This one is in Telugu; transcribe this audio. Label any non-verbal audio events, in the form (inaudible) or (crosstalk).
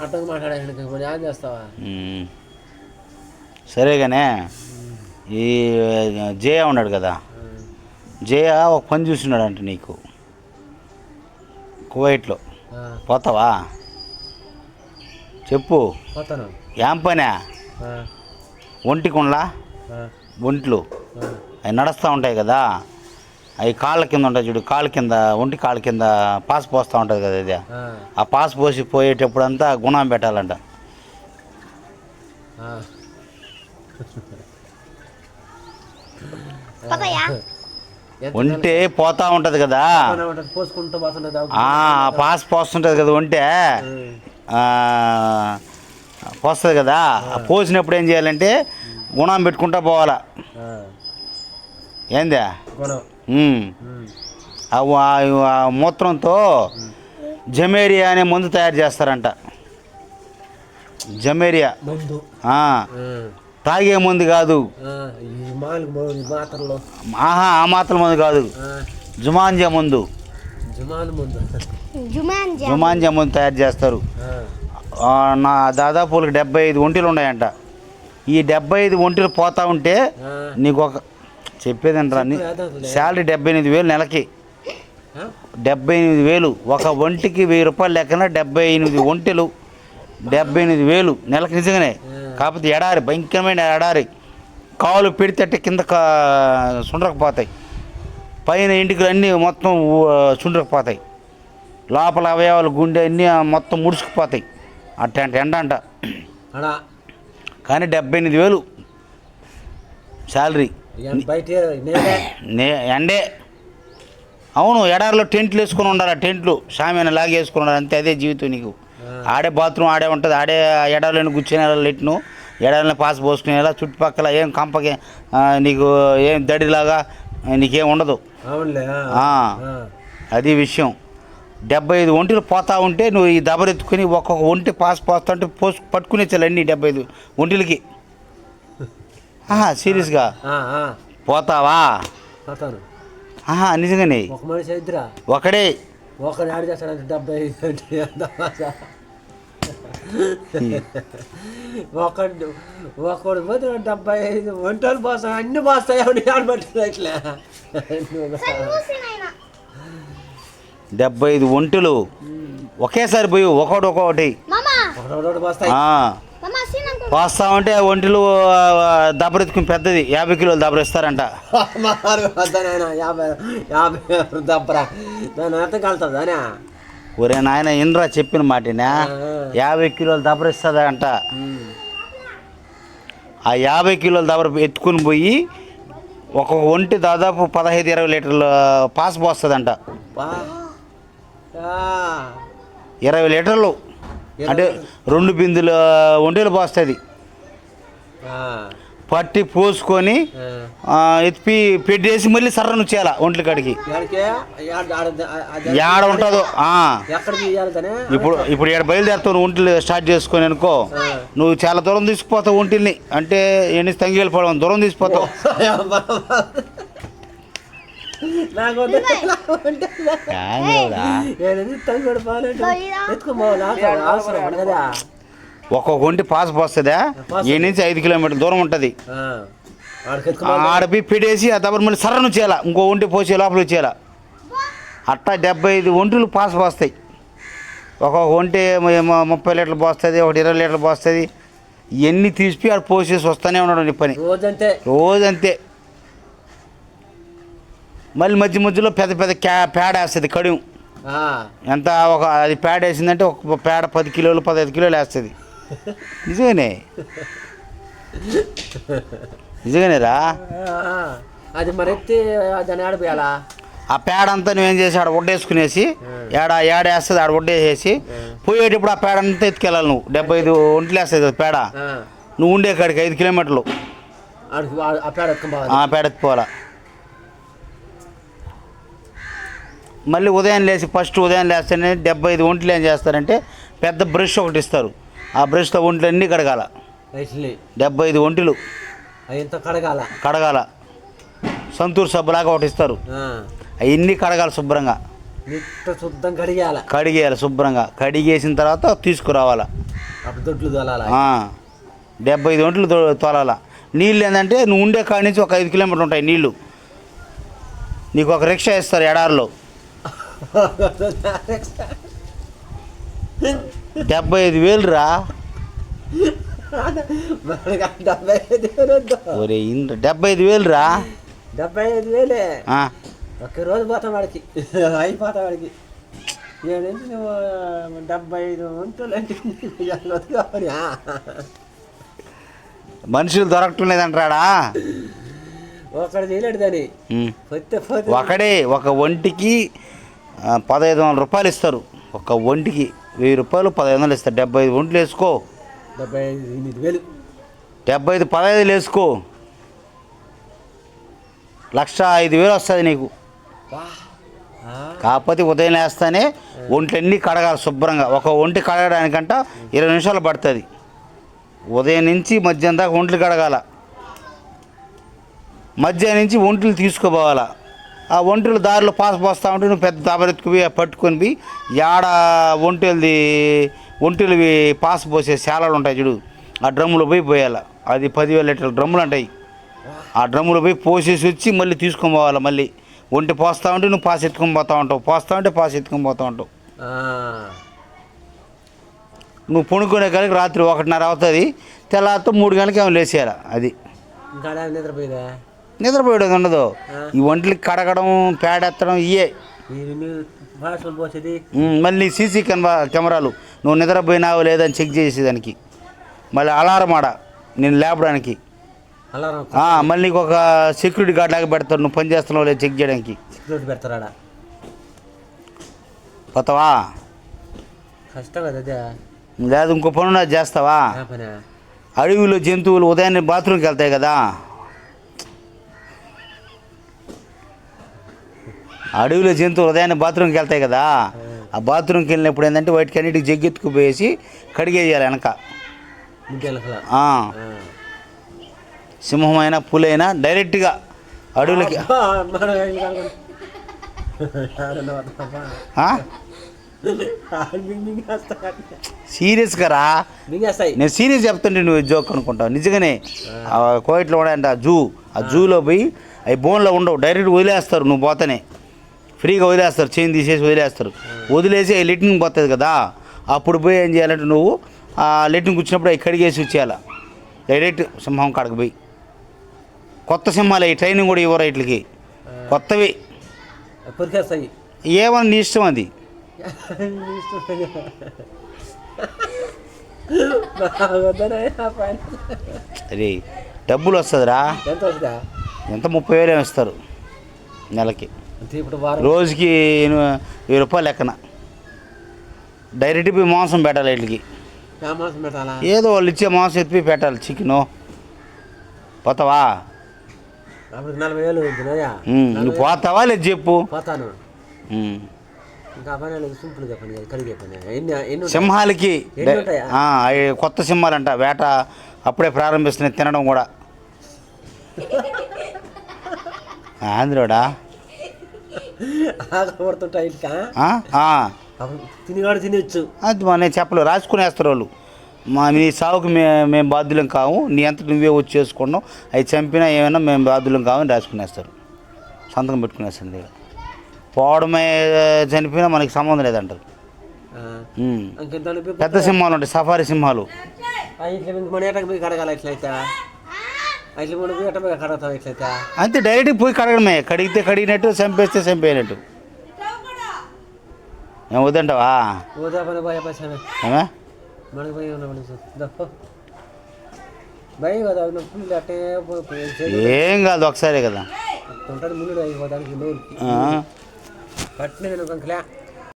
అర్థం మాట్లాడే మరి ఏం చేస్తావా. సరేగానే ఈ జయ ఉన్నాడు కదా. జయ ఒక పని చూస్తున్నాడంట నీకు. కువైట్లో. పోతావా? చెప్పు. పోతాను. ఏం పనే? ఆ, ఒంటి కుండ్లా? ఆ, ఒంట్లు. అవి నడుస్తూ ఉంటాయి కదా. అవి కాళ్ళ కింద ఉంటాయి చూడు కాళ్ళ కింద ఒంటి కాళ్ళ కింద పాస్ పోస్తూ ఉంటుంది కదా ఇది. ఆ, పాస్ పోసి పోయేటప్పుడంతా గుణం పెట్టాలంట. ఒంటే పోతా ఉంటుంది కదా. ఉంటుంది, పాస్ పోస్తుంటుంది కదా ఒంటే. ఆ, పోస్తుంది కదా. ఆ. పోసినప్పుడు ఏం చేయాలంటే గుణం పెట్టుకుంటా పోవాలా. ఏందా? మూత్రంతో జమేరియా అనే మందు తయారు చేస్తారంట. జమేరియా. మందు. ఆ, ఆ, తాగే మందు కాదు. ఆహా ఆ మాత్రం మందు కాదు. జుమాంజా మందు. జుమాంజా మందు. తయారు చేస్తారు. నా దాదాపు డెబ్బై ఐదు ఒంటిలు ఉన్నాయంట. ఈ డెబ్బై ఐదు ఒంటిలు పోతా ఉంటే నీకు ఒక చెప్పేదంటారా శాలరీ డెబ్బై ఎనిమిది వేలు నెలకి? డెబ్బై ఎనిమిది వేలు ఒక ఒంటికి వెయ్యి రూపాయలు లెక్కన డెబ్బై ఎనిమిది ఒంటెలు డెబ్బై ఎనిమిది వేలు నెలకు నిజంగానే. కాకపోతే ఎడారి భయంకరమైన ఎడారి. కాలు పెడితే కింద సుండ్రకపోతాయి. పైన ఇంటికి అన్నీ మొత్తం సుండ్రకపోతాయి. లోపల అవయవాలు గుండె అన్నీ మొత్తం ముడుచుకుపోతాయి. అట్టంట ఎండ అంట కానీ డెబ్బై ఎనిమిది వేలు శాలరీ. ఎండే. అవును ఎడారిలో టెంట్లు వేసుకొని ఉండాలి ఆ టెంట్లు. షామీన లాగి వేసుకొని ఉండాలి అంతే అదే జీవితం నీకు. ఆడే బాత్రూమ్ ఆడే ఉంటుంది ఆడే ఎడారిలో కూర్చునే లెట్ను ఎడారిలో పాస్ పోసుకునేలా చుట్టుపక్కల ఏం కంపకి నీకు ఏం దడిలాగా నీకేం ఉండదు. అది విషయం. డెబ్బై ఐదు ఒంటిలు పోతా ఉంటే నువ్వు ఈ దబరెత్తుకుని ఒక్కొక్క ఒంటి పాస్ పోతా ఉంటే పోసు పట్టుకునే అన్ని డెబ్బై ఐదు ఒంటిలకి. సీరియస్గా. ఆ, ఆ, పోతావా? పోతాను. ఆహా నిజంగానే. ఒక మనిషి ఇద్దరా ఒకడే. ఒకడు యాడ్ చేస్తాడంటే డెబ్బై. ఒకడు ఒకడు పోతే డెబ్బై ఐదు. వంటలు పోస్తాయి అన్ని పోస్తాయి. ఎవడు డెబ్బై ఐదు ఒంటెలు. ఒకేసారి పోయి ఒకటి. ఒక్కొక్కటి మామా ఒకటి పోస్తాయి. పోస్తా ఉంటే ఒంటెలు ఆ, దబరెత్తుకుని పెద్దది. యాభై కిలోలు దబరిస్తారంట (laughs) మారు వద్దనాయన యాభై యాభై దబ్బరా దాని అర్థం కలుతుంది అనే ఒరే నాయన ఇన్రా చెప్పిన మాటనా? యాభై కిలోలు దబరిస్తుందంట ఆ యాభై కిలోల దబర ఎత్తుకుని పోయి ఒక్కొక్క ఒంటి దాదాపు పదహైదు ఇరవై లీటర్ల పాస్ పోస్తుందంట. ఇరవై లీటర్లు. అంటే రెండు బిందుల ఒంటెలు పోస్తుంది. పట్టి పోసుకొని ఆ, ఎత్తి పెట్టేసి మళ్ళీ సర్రను చేయాల ఒంట్ల కాడికి. ఏడ ఉంటుందో ఇప్పుడు ఇప్పుడు ఇక్కడ బయలుదేరుతావు ఒంటిలు స్టార్ట్ చేసుకొని అనుకో నువ్వు చాలా దూరం తీసుకుపోతావు ఒంటిల్ని. అంటే ఎన్ని తంగి వెళ్ళిపోవడం దూరం తీసుకుపోతావు. నాకు. ఒక్కొక్క ఒంటి పాస్ పోస్తుందా? ఈ నుంచి ఐదు కిలోమీటర్ల దూరం ఉంటుంది. ఆడపి పెట్టేసి ఆ దబ్బర మళ్ళీ సర్రను చేయాల? ఇంకో ఒంటి పోసి లోపల చేయాల అట్టా డెబ్బై ఐదు ఒంటులు పాస్ పోస్తాయి. ఒక్కొక్క ఒంటి ముప్పై లీటర్లు పోస్తుంది ఒకటి ఇరవై లీటర్లు పోస్తుంది. ఇవన్నీ తీసి ఆడ పోసేసి వస్తూనే ఉన్నాడు నీ పని. రోజంతే. రోజంతే. మళ్ళీ మధ్య మధ్యలో పెద్ద పెద్ద క్యా పేడ వేస్తుంది కడియం. ఆ, ఎంత ఒక అది పేడ వేసిందంటే ఒక పేడ పది కిలోలు పదహైదు కిలోలు వేస్తుంది. (laughs) నిజమేనే నిజమేనేరా అది మరి ఎత్తి దాన్ని ఆడిపోయాలా ఆ పేడ అంతా నువ్వేం చేసి ఆడ ఒడ్డేసుకునేసి ఏడ ఏడ వేస్తుంది ఆడ ఒడ్డేసేసి పోయేటప్పుడు ఆ పేడ అంతా ఎత్తుకెళ్ళాలి నువ్వు. డెబ్బై ఐదు ఒంట్లు వేస్తుంది పేడ నువ్వు ఉండే కాడికి ఐదు కిలోమీటర్లు. ఆ పేడ ఎత్తుకోవాలి. మళ్ళీ ఉదయం లేచి ఫస్ట్ ఉదయం లేస్తేనే డెబ్బై ఐదు ఒంట్లు ఏం చేస్తారంటే పెద్ద బ్రష్ ఒకటి ఇస్తారు. ఆ బ్రష్తో ఒంట్లు అన్నీ కడగాల. డెబ్బై ఐదు ఒంటిలు కడగాల? కడగాల. సంతూర్ సబ్బులాగా ఒకటి ఇస్తారు. అవన్నీ కడగాలి శుభ్రంగా. శుద్ధం కడిగేయాల. కడిగేయాలి శుభ్రంగా. కడిగేసిన తర్వాత తీసుకురావాలా. దొడ్లు తోలాల. డెబ్బై ఐదు ఒంట్లు తోలాల. నీళ్ళు ఏంటంటే నువ్వు ఉండే కాడి నుంచి ఒక ఐదు కిలోమీటర్లు ఉంటాయి నీళ్ళు. నీకు ఒక రిక్షా ఇస్తారు ఎడారిలో. డెబ్బై ఐదు వేలు రా డెబ్బై ఐదు వేలు వద్దు. ఒరే ఇంద్ర డెబ్బై ఐదు వేలు రా డెబ్బై ఐదు వేలే. ఒక్క రోజు పోతాం వాడికి. అయిపోతాం వాడికి. ఏడు నుంచి నువ్వు డెబ్బై ఐదు కావాలి మనుషులు దొరకటం లేదంటాడా ఒకడు చేయలేడు దాన్ని. ఒకడే ఒక ఒంటికి పదహైదు వందల రూపాయలు ఇస్తారు. ఒక ఒంటికి వెయ్యి రూపాయలు పదహైదు వందలు ఇస్తారు. డెబ్బై ఐదు ఒంట్లు వేసుకో. డెబ్బై ఐదు ఎనిమిది వేలు. డెబ్బై ఐదు పదహైదులు వేసుకో. లక్ష ఐదు వేలు వస్తుంది నీకు. కాకపోతే ఉదయం వేస్తానే ఒంట్లన్నీ కడగాలి శుభ్రంగా. ఒక ఒంటి కడగడానికంట ఇరవై నిమిషాలు పడుతుంది. ఉదయం నుంచి మధ్యాహ్నం దాకా ఒంట్లు కడగాల. మధ్యాహ్నం నుంచి ఒంట్లు తీసుకుపోవాలా. ఆ ఒంటెలు దారిలో పాస్ పోస్తూ ఉంటే నువ్వు పెద్ద దాబరెత్తుకు పోయి పట్టుకొని పోయి యాడ ఒంటెలది ఒంటెలవి పాస్ పోసే శాలలు ఉంటాయి చూడు. ఆ డ్రమ్ములో పోయి పోయాల. అది పదివేల లీటర్ల డ్రమ్ములు ఉంటాయి ఆ డ్రమ్ములో పోయి పోసేసి వచ్చి మళ్ళీ తీసుకొని పోవాలి మళ్ళీ. ఒంటి పోస్తా ఉంటే నువ్వు పాస్ ఎత్తుకొని పోతా ఉంటావు. పోస్తా ఉంటే పాస్ ఎత్తుకొని పోతా ఉంటావు. నువ్వు పొనుకునే కలిగి రాత్రి ఒకటిన్నర అవుతుంది. తెల్లారితో మూడు గంటలకి ఏమో లేచేయాలి అది. నిద్రపోయిందా? నిద్రపోయేది ఉండదు. ఈ ఒంట్లకి కడగడం పేడెత్తడం ఇయే మళ్ళీ సీసీ కెమెరా కెమెరాలు. నువ్వు నిద్రపోయినావు లేదని చెక్ చేసేదానికి మళ్ళీ అలారం ఆడ నేను లేపడానికి. మళ్ళీ నీకు ఒక సెక్యూరిటీ గార్డ్ లాగా పెడతారు నువ్వు పని చేస్తున్నావు లేదు చెక్ చేయడానికి. సిగరెట్ పెడతారాడ పోతావా? కష్టం కదా లేదు ఇంకో పని ఉన్నది చేస్తావా అడవిలో జంతువులు ఉదయాన్నే బాత్రూమ్కి వెళ్తాయి కదా. అడవిలో జంతువులు ఉదయాన్నే బాత్రూమ్కి వెళ్తాయి కదా. ఆ. బాత్రూమ్కి వెళ్ళినప్పుడు ఏంటంటే వాటికి అన్నిటికి జగ్గెత్తుకుపోయేసి కడిగేయాలి వెనక. సింహమైనా పులైనా డైరెక్ట్గా అడవులకి. సీరియస్గా రా నేను సీరియస్ చెప్తుంటే నువ్వు జోక్ అనుకుంటావు. నిజంగానే ఆ. కోయిట్లో ఉన్నాయంట ఆ జూ. ఆ. జూలో పోయి అవి బోన్లో ఉండవు. డైరెక్ట్ వదిలేస్తారు నువ్వు పోతేనే. ఫ్రీగా వదిలేస్తారు చైన్ తీసేసి వదిలేస్తారు. వదిలేసి అవి లెట్టింగ్ పోతుంది కదా అప్పుడు పోయి ఏం చేయాలంటే నువ్వు ఆ లెట్టింగ్ కూర్చున్నప్పుడు అవి కడిగేసి వచ్చేయాల. డైరెక్ట్ సింహం కాడకు పోయి. కొత్త సింహాలు ఈ ట్రైనింగ్ కూడా ఇవ్వరు వీటికి. కొత్తవి. ఏమని నీ ఇష్టం అది. అది డబ్బులు వస్తుందిరా. ఎంత ముప్పై వేలు ఏమో ఇస్తారు? నెలకి. రోజుకి వెయ్యి రూపాయలు లెక్కన. డైరెక్ట్ పోయి మాంసం పెట్టాలి వీటికి ఏదో వాళ్ళు ఇచ్చే మాంసం ఎత్తిపోయి పెట్టాలి చికెను. పోతావా? నువ్వు పోతావా లేదు చెప్పు? సింహాలకి కొత్త సింహాలంట వేట అప్పుడే ప్రారంభిస్తున్నాయి తినడం కూడా. (laughs) ఆంధ్రోడా? ఇంకా తినిగాడు తినొచ్చు. అది మా నేను చెప్పలేదు రాసుకునేస్తారు వాళ్ళు. మా నీ సావుకు మే మేము బాధ్యులం కావు నీ అంత నువ్వే వచ్చి చేసుకున్నావు అవి చంపినా ఏమైనా మేము బాధ్యులం కావు అని రాసుకునేస్తారు సంతకం పెట్టుకునేస్తారు పోవడమే చనిపోయినా మనకి సంబంధం లేదంటారు. పెద్ద సింహాలు ఉంటాయి సఫారీ సింహాలు. మన పోయి అంతే డైరెక్ట్ పోయి కడగడమే. కడిగితే కడిగినట్టు చంపేస్తే చంపేయనట్టు. ఏం వద్దంటావా? పోతా పని పోయే పైసా ఏమే? మనకి పోయి ఉన్నాం భయం కదా నొప్పులు అట్టే పోయి- పోయి చేతులు ఏం కాదు ఒకసారే కదా. ఆ. పట్టిన